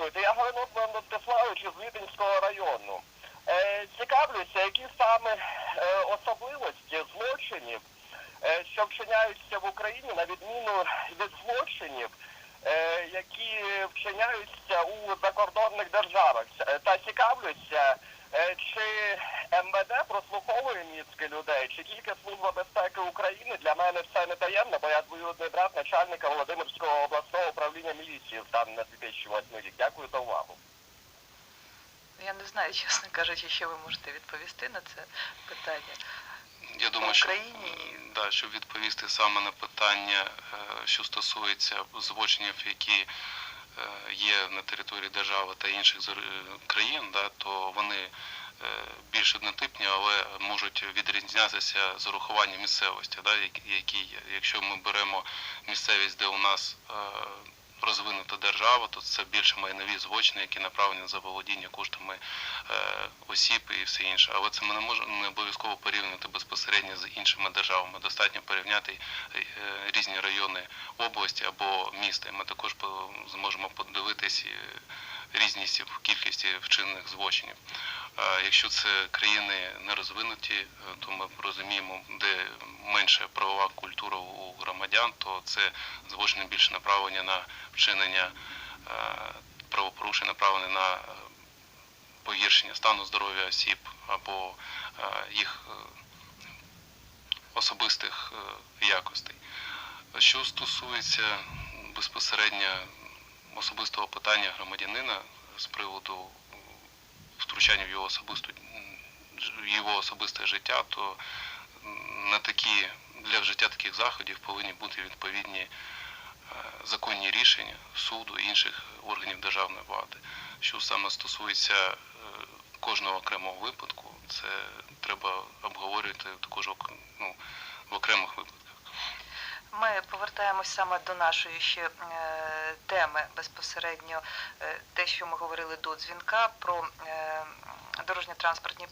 Здравствуйте, я Галина Мстиславович із Липінського району. Е, цікавлюся, які саме е, особливості злочинів, е, що вчиняються в Україні на відміну від злочинів, е, які вчиняються у закордонних державах. Е, Та цікавлюся, е, чи МВД прослуховує мізки людей, чи тільки Служба безпеки України для мене все не таємно, бо я двоюрідний брат начальника Володимирського обласного управління міліції станом на 2008 рік. Дякую за увагу. Я не знаю, чесно кажучи, що ви можете відповісти на це питання. Я думаю, що, Україні да, щоб відповісти саме на питання, е, що стосується злочинів, які е, є на території держави та інших е, країн, да, то вони більш однотипні, але можуть відрізнятися з урахуванням місцевості, да, які- є. Якщо ми беремо місцевість, де у нас розвинута держава, то це більше майнові злочини, які направлені за володіння коштами е, осіб і все інше. Але це ми не можемо не обов'язково порівнювати безпосередньо з іншими державами. Достатньо порівняти е, різні райони області або міста. Ми також по- зможемо подивитись е, різність в кількості вчинених злочинів. Якщо це країни не розвинуті, е, то ми розуміємо, де менша правова культура у громадян, то це злочини більше направлені на вчинення е, правопорушень, направлені на е, погіршення стану здоров'я осіб або їх особистих якостей. Що стосується безпосередньо особистого питання громадянина з приводу втручання в його особисту його особисте життя, то на такі для вжиття таких заходів повинні бути відповідні е, законні рішення суду і інших органів державної влади. Що саме стосується е, кожного окремого випадку, це треба обговорювати також ну, в окремих випадках. Повертаємось саме до нашої ще е, теми безпосередньо е, те, що ми говорили до дзвінка про е, дорожньо-транспортні